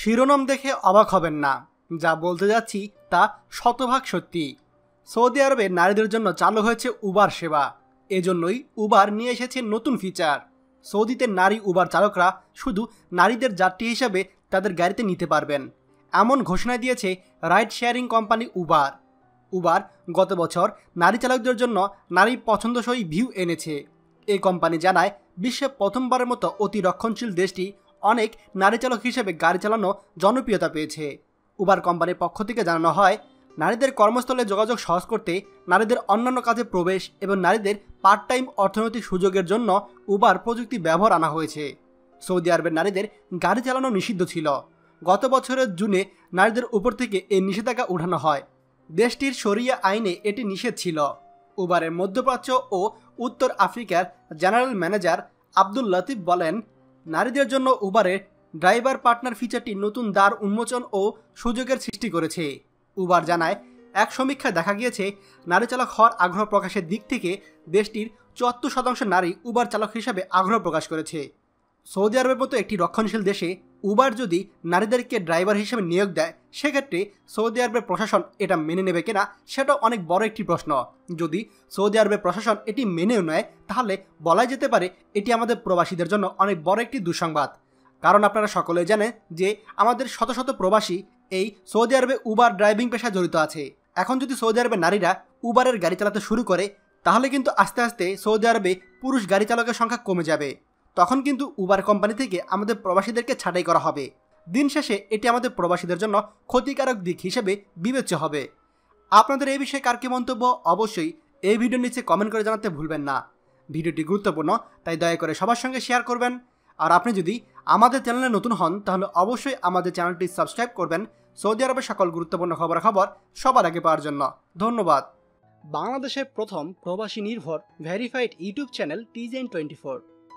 শিরোনাম দেখে অবাক হবেন না। যা বলতে যাচ্ছি তা শতভাগ সত্যি। সৌদি আরবে নারীদের জন্য চালু হয়েছে উবার সেবা। এজন্যই উবার নিয়ে এসেছে নতুন ফিচার। সৌদিতে নারী উবার চালকরা শুধু নারীদের যাত্রী হিসাবে তাদের গাড়িতে নিতে পারবেন। এমন ঘোষণা দিয়েছে ride sharing company Uber. Uber গত বছর নারী চালকদের জন্য নারী পছন্দসই ভিউ এনেছে। এই কোম্পানি জানায়, বিশ্বে প্রথমবারের মতো অতি রক্ষণশীল দেশটি অনেক নারী চালক হিসেবে গাড়ি চালানো জনপ্রিয়তা পেয়েছে। উবার কোম্পানির পক্ষ থেকে জানানো হয়, নারীদের কর্মস্থলে যোগাযোগ সহজ করতে নারীদের অন্যান্য কাজে প্রবেশ এবং নারীদের পার্ট টাইম অর্থনৈতিক সুযোগের জন্য উবার প্রযুক্তি ব্যবহার আনা হয়েছে। সৌদি আরবের নারীদের গাড়ি চালানো নিষিদ্ধ ছিল। গত বছরের জুনে নারীদের উপর থেকে এই নিষেধাজ্ঞা উঠানো হয়। দেশটির শরিয়া আইনে এটি নিষেধ ছিল। উবারের মধ্যপ্রাচ্য ও উত্তর আফ্রিকার জেনারেল ম্যানেজার আব্দুল লতিফ বলেন নারীদের জন্য উবারে ড্রাইভার পার্টনার ফিচারটি নতুন দ্বার উন্মোচন ও সুযোগের সৃষ্টি করেছে। উবার জানায়, এক সমীক্ষায় দেখা গিয়েছে, নারী চালক হওয়ার আগ্রহ প্রকাশের দিক থেকে দেশটির চুয়াত্তর শতাংশ নারী উবার চালক হিসাবে আগ্রহ প্রকাশ করেছে। সৌদি আরবের মতো একটি রক্ষণশীল দেশে উবার যদি নারীদেরকে ড্রাইভার হিসেবে নিয়োগ দেয়, সেক্ষেত্রে সৌদি আরবের প্রশাসন এটা মেনে নেবে কিনা, সেটাও অনেক বড় একটি প্রশ্ন। যদি সৌদি আরবের প্রশাসন এটি মেনেও নেয়, তাহলে বলাই যেতে পারে এটি আমাদের প্রবাসীদের জন্য অনেক বড় একটি দুঃসংবাদ। কারণ আপনারা সকলে জানেন যে আমাদের শত শত প্রবাসী এই সৌদি আরবে উবার ড্রাইভিং পেশায় জড়িত আছে। এখন যদি সৌদি আরবের নারীরা উবারের গাড়ি চালাতে শুরু করে, তাহলে কিন্তু আস্তে আস্তে সৌদি আরবে পুরুষ গাড়ি চালকের সংখ্যা কমে যাবে। তখন কিন্তু উবার কোম্পানি থেকে আমাদের প্রবাসীদেরকে ছাঁটাই করা হবে। দিন শেষে এটি আমাদের প্রবাসীদের জন্য ক্ষতিকারক দিক হিসেবে বিবেচ্য হবে। আপনাদের এই বিষয়ে কার কি মন্তব্য? অবশ্যই এই ভিডিওর নিচে কমেন্ট করে জানাতে ভুলবেন না। ভিডিওটি গুরুত্বপূর্ণ, তাই দয়া করে সবার সঙ্গে শেয়ার করবেন। আর আপনি যদি আমাদের চ্যানেলে নতুন হন, তাহলে অবশ্যই আমাদের চ্যানেলটি সাবস্ক্রাইব করবেন। সৌদি আরবের সকল গুরুত্বপূর্ণ খবরাখবর সবার আগে পাওয়ার জন্য। ধন্যবাদ। বাংলাদেশের প্রথম প্রবাসী নির্ভর ভেরিফাইড ইউটিউব চ্যানেল টিজেন টোয়েন্টি ফোর